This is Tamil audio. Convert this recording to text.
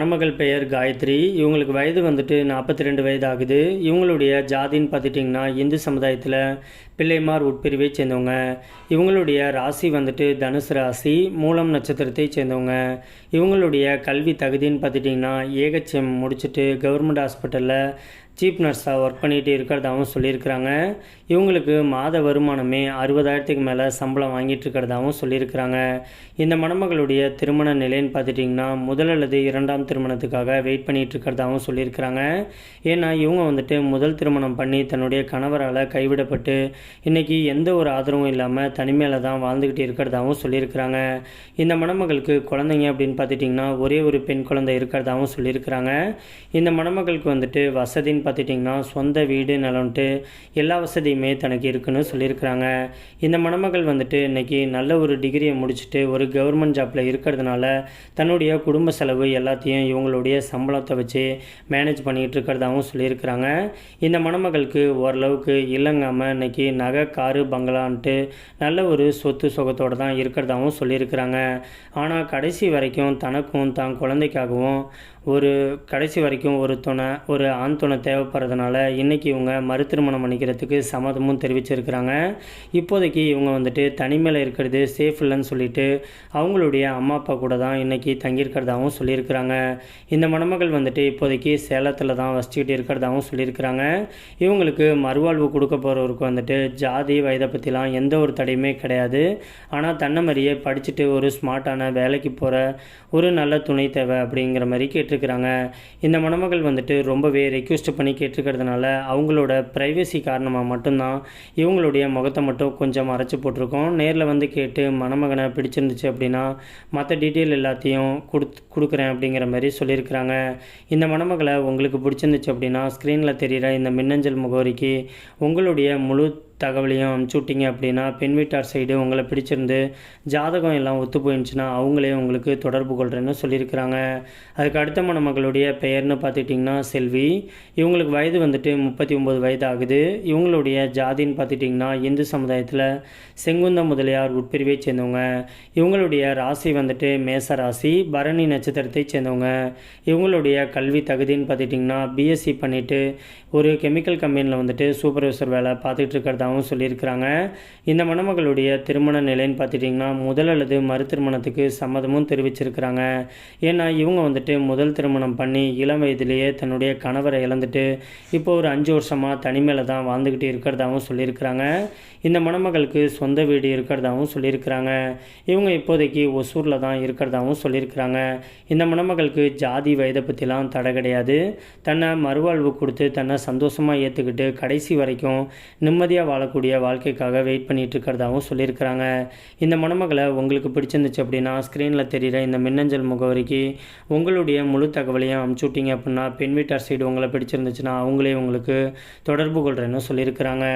மணமகள் பெயர் காயத்ரி. இவங்களுக்கு வயது வந்துட்டு நாற்பத்தி ரெண்டு வயது ஆகுது இவங்களுடைய ஜாதின்னு பார்த்துட்டிங்கன்னா இந்து சமுதாயத்தில் பிள்ளைமார் உட்பிரிவை சேர்ந்தவங்க. இவங்களுடைய ராசி வந்துட்டு தனுசு ராசி மூலம் நட்சத்திரத்தை சேர்ந்தவங்க. இவங்களுடைய கல்வி தகுதின்னு பார்த்துட்டிங்கன்னா ஏகச்சியம் முடிச்சுட்டு கவர்மெண்ட் ஹாஸ்பிட்டலில் சீப் நர்ஸாக ஒர்க் பண்ணிகிட்டு இருக்கிறதாகவும் சொல்லியிருக்கிறாங்க. இவங்களுக்கு மாத வருமானமே அறுபதாயிரத்துக்கு மேலே சம்பளம் வாங்கிட்டு இருக்கிறதாகவும் சொல்லியிருக்கிறாங்க. இந்த மணமகளுடைய திருமண நிலைன்னு பார்த்துட்டிங்கன்னா முதல் அல்லது இரண்டாம் திருமணத்துக்காக வெயிட் பண்ணிட்டு இருக்கிறதாகவும் சொல்லியிருக்கிறாங்க. ஏன்னா இவங்க வந்துட்டு முதல் திருமணம் பண்ணி தன்னுடைய கணவரால் கைவிடப்பட்டு இன்றைக்கி எந்த ஒரு ஆதரவும் இல்லாமல் தனிமையில் தான் வாழ்ந்துக்கிட்டு இருக்கிறதாகவும் சொல்லியிருக்கிறாங்க. இந்த மணமகளுக்கு குழந்தைங்க அப்படின்னு பார்த்துட்டிங்கன்னா ஒரே ஒரு பெண் குழந்தை இருக்கிறதாகவும் சொல்லியிருக்கிறாங்க. இந்த மணமகளுக்கு வந்துட்டு வசதின்னு பார்த்துட்டிங்கன்னா சொந்த வீடு நிலம்ட்டு எல்லா வசதியுமே தனக்கு இருக்குன்னு சொல்லியிருக்கிறாங்க. இந்த மணமகள் வந்துட்டு இன்றைக்கி நல்ல ஒரு டிகிரியை முடிச்சுட்டு ஒரு கவர்மெண்ட் ஜாப்பில் இருக்கிறதுனால தன்னுடைய குடும்ப செலவு எல்லாத்தையும் இவங்களுடைய சம்பளத்தை வச்சு மேனேஜ் பண்ணிகிட்டு இருக்கிறதாகவும் சொல்லியிருக்கிறாங்க. இந்த மணமகளுக்கு ஓரளவுக்கு இல்லைங்காமல் இன்னைக்கு நகை காரு பங்களான்ட்டு நல்ல ஒரு சொத்து சுகத்தோடு தான் இருக்கிறதாகவும் சொல்லியிருக்கிறாங்க. ஆனால் கடைசி வரைக்கும் தனக்கும் தான் குழந்தைக்காகவும் ஒரு கடைசி வரைக்கும் ஒரு துணை ஒரு ஆண் துணத்தை தேவைப்படுறதுனால இன்றைக்கி இவங்க மறு திருமணம் பண்ணிக்கிறதுக்கு சம்மதமும் தெரிவிச்சிருக்கிறாங்க. இப்போதைக்கு இவங்க வந்துட்டு தனிமையில் இருக்கிறது சேஃப் இல்லைன்னு சொல்லிட்டு அவங்களுடைய அம்மா அப்பா கூட தான் இன்றைக்கி தங்கியிருக்கிறதாகவும் சொல்லியிருக்கிறாங்க. இந்த மணமகள் வந்துட்டு இப்போதைக்கு சேலத்தில் தான் வசிச்சுக்கிட்டு இருக்கிறதாகவும் சொல்லியிருக்கிறாங்க. இவங்களுக்கு மறுவாழ்வு கொடுக்க போகிறவருக்கு வந்துட்டு ஜாதி வயதை பற்றிலாம் எந்த ஒரு தடையுமே கிடையாது. ஆனால் தன்னை மாதிரியே படிச்சுட்டு ஒரு ஸ்மார்ட்டான வேலைக்கு போகிற ஒரு நல்ல துணை தேவை அப்படிங்கிற மாதிரி கேட்டிருக்கிறாங்க. இந்த மணமகள் வந்துட்டு ரொம்பவே ரெக்வஸ்ட் பண்ணி கேட்டிருக்கிறதுனால அவங்களோட ப்ரைவசி காரணமாக மட்டும்தான் இவங்களுடைய முகத்தை மட்டும் கொஞ்சம் மறைச்சி போட்டிருக்கோம். நேரில் வந்து கேட்டு மணமகனை பிடிச்சிருந்துச்சு அப்படின்னா மற்ற டீட்டெயில் எல்லாத்தையும் கொடுத்து கொடுக்குறேன் அப்படிங்கிற மாதிரி சொல்லியிருக்கிறாங்க. இந்த மணமகளை உங்களுக்கு பிடிச்சிருந்துச்சு அப்படின்னா ஸ்க்ரீனில் தெரிகிற இந்த மின்னஞ்சல் முகவரிக்கு உங்களுடைய முழு தகவலையும் அனுப்பிச்சி விட்டீங்க அப்படின்னா பெண் வீட்டார் சைடு உங்களை பிடிச்சிருந்து ஜாதகம் எல்லாம் ஒத்து போயிருந்துச்சுன்னா அவங்களே உங்களுக்கு தொடர்பு கொள்கிறேன்னு சொல்லியிருக்கிறாங்க. அதுக்கு அடுத்த மணமகளுடைய பெயர்னு பார்த்துட்டிங்கன்னா செல்வி. இவங்களுக்கு வயது வந்துட்டு முப்பத்தி ஒம்பது வயது ஆகுது இவங்களுடைய ஜாதின்னு பார்த்துட்டிங்கன்னா இந்து சமுதாயத்தில் செங்குந்த முதலியார் உட்பிரிவை சேர்ந்தவங்க. இவங்களுடைய ராசி வந்துட்டு மேச ராசி பரணி நட்சத்திரத்தை சேர்ந்தவங்க. இவங்களுடைய கல்வி தகுதின்னு பார்த்துட்டிங்கன்னா பிஎஸ்சி பண்ணிவிட்டு ஒரு கெமிக்கல் கம்பெனியில் வந்துட்டு சூப்பர்வைசர் வேலை பார்த்துட்டு இருக்கிறதாகவும் சொல்லியிருக்கிறாங்க. இந்த மணமகளுடைய திருமண நிலைன்னு பார்த்துட்டிங்கன்னா முதல் அல்லது மறு திருமணத்துக்கு சம்மதமும் தெரிவிச்சிருக்கிறாங்க. ஏன்னா இவங்க வந்துட்டு முதல் திருமணம் பண்ணி இளம் வயதிலேயே தன்னுடைய கணவரை இழந்துட்டு இப்போ ஒரு அஞ்சு வருஷமாக தனிமையில் தான் வாழ்ந்துக்கிட்டு இருக்கிறதாகவும் சொல்லியிருக்கிறாங்க. இந்த மணமகளுக்கு சொந்த வீடு இருக்கிறதாகவும் சொல்லியிருக்கிறாங்க. இவங்க இப்போதைக்கு ஒசூரில் தான் இருக்கிறதாகவும் சொல்லியிருக்கிறாங்க. இந்த மணமகளுக்கு ஜாதி வயதை பற்றிலாம் தடை கிடையாது. தன்னை மறுவாழ்வு கொடுத்து தன்னை சந்தோஷமாக ஏற்றுக்கிட்டு கடைசி வரைக்கும் நிம்மதியாக வாழக்கூடிய வாழ்க்கைக்காக வெயிட் பண்ணிட்டு இருக்கிறதாகவும் சொல்லியிருக்கிறாங்க. இந்த மணமகளை உங்களுக்கு பிடிச்சிருந்துச்சு அப்படின்னா ஸ்க்ரீனில் தெரிகிற இந்த மின்னஞ்சல் முகவரிக்கு உங்களுடைய முழு தகவலையும் அமுச்சு விட்டீங்க அப்படின்னா பெண் வீட்டார் சைடு உங்களை பிடிச்சிருந்துச்சுன்னா அவங்களே உங்களுக்கு தொடர்பு கொள்கிறேன்னு சொல்லியிருக்கிறாங்க.